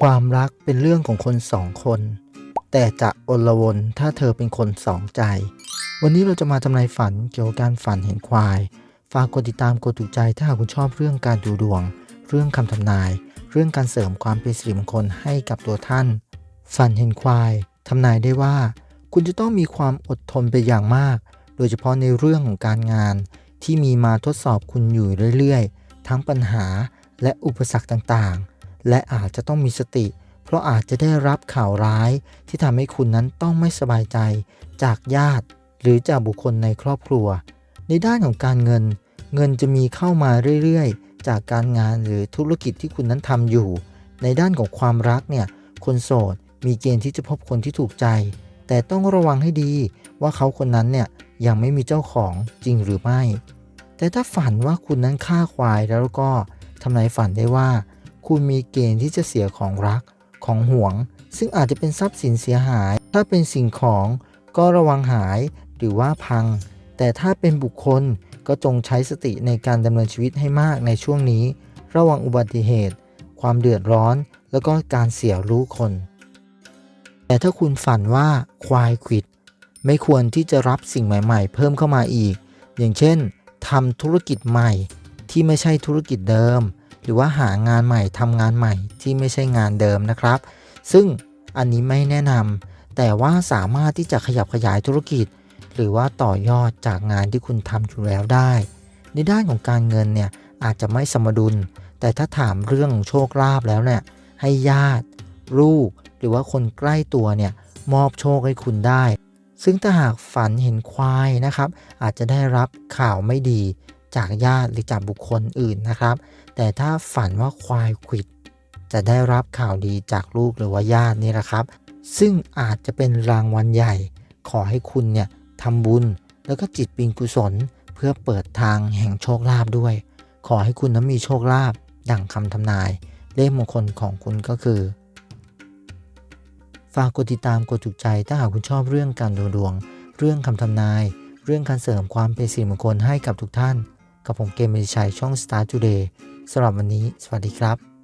ความรักเป็นเรื่องของคนสองคน แต่จะอลวนถ้าเธอเป็นคนสองใจ วันนี้เราจะมาทำนายฝันเกี่ยวกับการฝันเห็นควาย ฝากกดติดตามกดถูกใจถ้าหากคุณชอบเรื่องการดูดวง เรื่องคำทำนาย เรื่องการเสริมความเป็นสิริมงคลให้กับตัวท่าน ฝันเห็นควายทำนายได้ว่า คุณจะต้องมีความอดทนเป็นอย่างมาก โดยเฉพาะในเรื่องของการงาน ที่มีมาทดสอบคุณอยู่เรื่อยๆ ทั้งปัญหาและอุปสรรคต่างๆ และอาจจะต้องมีสติ เพราะอาจจะได้รับข่าวร้ายที่ทำให้คุณนั้นต้องไม่สบายใจ จากญาติ หรือจากบุคคลในครอบครัว ในด้านของการเงิน เงินจะมีเข้ามาเรื่อยๆ จากการงานหรือธุรกิจที่คุณนั้นทำอยู่ ในด้านของความรักเนี่ยคนโสดมีเกณฑ์ที่จะพบคนที่ถูกใจ แต่ต้องระวังให้ดีว่าเขาคนนั้นเนี่ยยังไม่มีเจ้าของจริงหรือไม่ แต่ถ้าฝันว่าคุณนั้นฆ่าควายแล้วก็ทำนายฝันได้ว่า คุณมีเกณฑ์ที่จะเสียของรักของห่วง ซึ่งอาจจะเป็นทรัพย์สินเสียหาย ถ้าเป็นสิ่งของก็ระวังหายหรือว่าพัง แต่ถ้าเป็นบุคคลก็จงใช้สติในการดำเนินชีวิตให้มากในช่วงนี้ ระวังอุบัติเหตุ ความเดือดร้อน แล้วก็การเสียรู้คน แต่ถ้าคุณฝันว่าควายขิด ไม่ควรที่จะรับสิ่งใหม่ๆ เพิ่มเข้ามาอีก อย่างเช่นทำธุรกิจใหม่ที่ไม่ใช่ธุรกิจเดิม รือว่าหางานใหม่ทำงานใหม่ที่ไม่ใช่งานเดิมนะครับ ซึ่งอันนี้ไม่แนะนำแต่ว่าสามารถที่จะขยับขยายธุรกิจ หรือว่าต่อยอดจากงานที่คุณทำอยู่แล้วได้ ในด้านของการเงินเนี่ยอาจจะไม่สมดุล แต่ถ้าถามเรื่องของโชคลาภแล้วเนี่ยให้ญาติ ลูก หรือว่าคนใกล้ตัวเนี่ยมอบโชคให้คุณได้ ซึ่งถ้าหากฝันเห็นควายนะครับ อาจจะได้รับข่าวไม่ดี จากญาติหรือจากบุคคลอื่นนะครับ แต่ถ้าฝันว่าควายขิด จะได้รับข่าวดีจากลูกหรือว่าญาตินี่แหละครับ ซึ่งอาจจะเป็นรางวัลใหญ่ ขอให้คุณเนี่ยทำบุญแล้วก็จิตปิงกุศลเพื่อเปิดทางแห่งโชคลาภด้วย ขอให้คุณนั้นมีโชคลาภดั่งคำทำนาย เลขมงคลของคุณก็คือ ฝากกดติดตามกดถูกใจถ้าหากคุณชอบเรื่องการดูดวง เรื่องคำทำนาย เรื่องการเสริมความเป็นสิริมงคลให้กับทุกท่าน กับผมเกมมิชัยช่อง Star Today สำหรับวันนี้ สวัสดีครับ